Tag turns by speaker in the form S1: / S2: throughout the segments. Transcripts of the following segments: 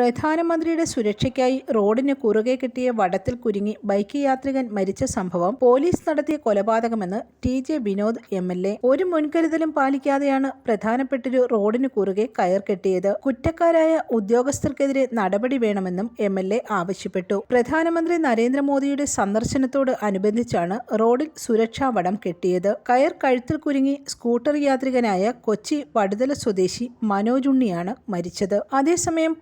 S1: പ്രധാനമന്ത്രിയുടെ സുരക്ഷയ്ക്കായി റോഡിന് കുറുകെ കിട്ടിയ വടത്തിൽ കുരുങ്ങി ബൈക്ക് യാത്രികൻ മരിച്ച സംഭവം പോലീസ് നടത്തിയ കൊലപാതകമെന്ന് T J Vinod M L A. ഒരു മുൻകരുതലും പാലിക്കാതെയാണ് പ്രധാനപ്പെട്ടൊരു റോഡിന് കുറുകെ കയർ കെട്ടിയത്. കുറ്റക്കാരായ ഉദ്യോഗസ്ഥർക്കെതിരെ നടപടി വേണമെന്നും എം എൽ എ ആവശ്യപ്പെട്ടു. പ്രധാനമന്ത്രി നരേന്ദ്രമോദിയുടെ സന്ദർശനത്തോട് അനുബന്ധിച്ചാണ് റോഡിൽ സുരക്ഷാ വടം കെട്ടിയത്. കയർ കഴുത്തിൽ കുരുങ്ങി സ്കൂട്ടർ യാത്രികനായ കൊച്ചി വടുതല സ്വദേശി മനോജുണ്ണിയാണ് മരിച്ചത്. അതേസമയം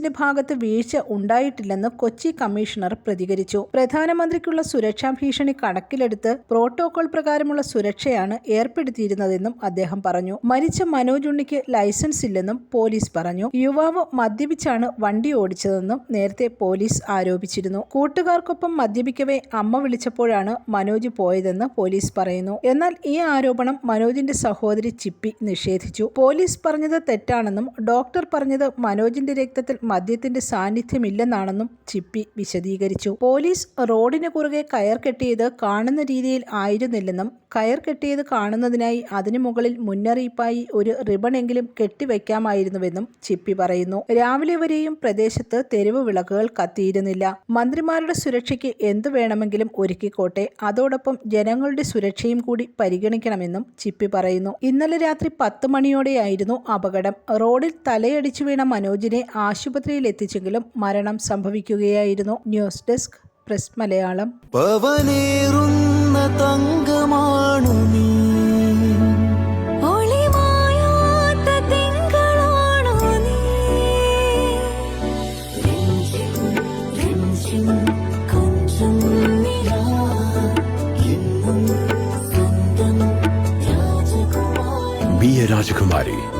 S1: പോലീസിന്റെ ഭാഗത്ത് വീഴ്ച ഉണ്ടായിട്ടില്ലെന്ന് കൊച്ചി കമ്മീഷണർ പ്രതികരിച്ചു. പ്രധാനമന്ത്രിക്കുള്ള സുരക്ഷാ ഭീഷണി കണക്കിലെടുത്ത് പ്രോട്ടോകോൾ പ്രകാരമുള്ള സുരക്ഷയാണ് ഏർപ്പെടുത്തിയിരുന്നതെന്നും അദ്ദേഹം പറഞ്ഞു. മരിച്ച മനോജ് ഉണ്ണിക്ക് ലൈസൻസ് ഇല്ലെന്നും പോലീസ് പറഞ്ഞു. യുവാവ് മദ്യപിച്ചാണ് വണ്ടി ഓടിച്ചതെന്നും നേരത്തെ പോലീസ് ആരോപിച്ചിരുന്നു. കൂട്ടുകാർക്കൊപ്പം മദ്യപിക്കവേ അമ്മ വിളിച്ചപ്പോഴാണ് മനോജ് പോയതെന്ന് പോലീസ് പറയുന്നു. എന്നാൽ ഈ ആരോപണം മനോജിന്റെ സഹോദരി ചിപ്പി നിഷേധിച്ചു. പോലീസ് പറഞ്ഞത് തെറ്റാണെന്നും ഡോക്ടർ പറഞ്ഞത് മനോജിന്റെ രക്തത്തിൽ മദ്യത്തിന്റെ സാന്നിധ്യമില്ലെന്നാണെന്നും ചിപ്പി വിശദീകരിച്ചു. പോലീസ് റോഡിന് കുറുകെ കയർ കെട്ടിയത് കാണുന്ന രീതിയിൽ ആയിരുന്നില്ലെന്നും കയർ കെട്ടിയത് കാണുന്നതിനായി അതിനു മുകളിൽ മുന്നറിയിപ്പായി ഒരു റിബണെങ്കിലും കെട്ടിവെക്കാമായിരുന്നുവെന്നും ചിപ്പി പറയുന്നു. രാവിലെ വരെയും പ്രദേശത്ത് തെരുവ് വിളക്കുകൾ കത്തിയിരുന്നില്ല. മന്ത്രിമാരുടെ സുരക്ഷയ്ക്ക് എന്തു വേണമെങ്കിലും ഒരുക്കിക്കോട്ടെ. അതോടൊപ്പം ജനങ്ങളുടെ സുരക്ഷയും കൂടി പരിഗണിക്കണമെന്നും ചിപ്പി പറയുന്നു. ഇന്നലെ രാത്രി പത്ത് മണിയോടെയായിരുന്നു അപകടം. റോഡിൽ തലയടിച്ചു വീണ മനോജിനെ ആശുപത്രിയിൽ എത്തിച്ചെങ്കിലും മരണം സംഭവിക്കുകയായിരുന്നു. News desk press Malayalam.
S2: പവനേറുന്ന തങ്കമാണു നീ.
S3: രാജകുമാരി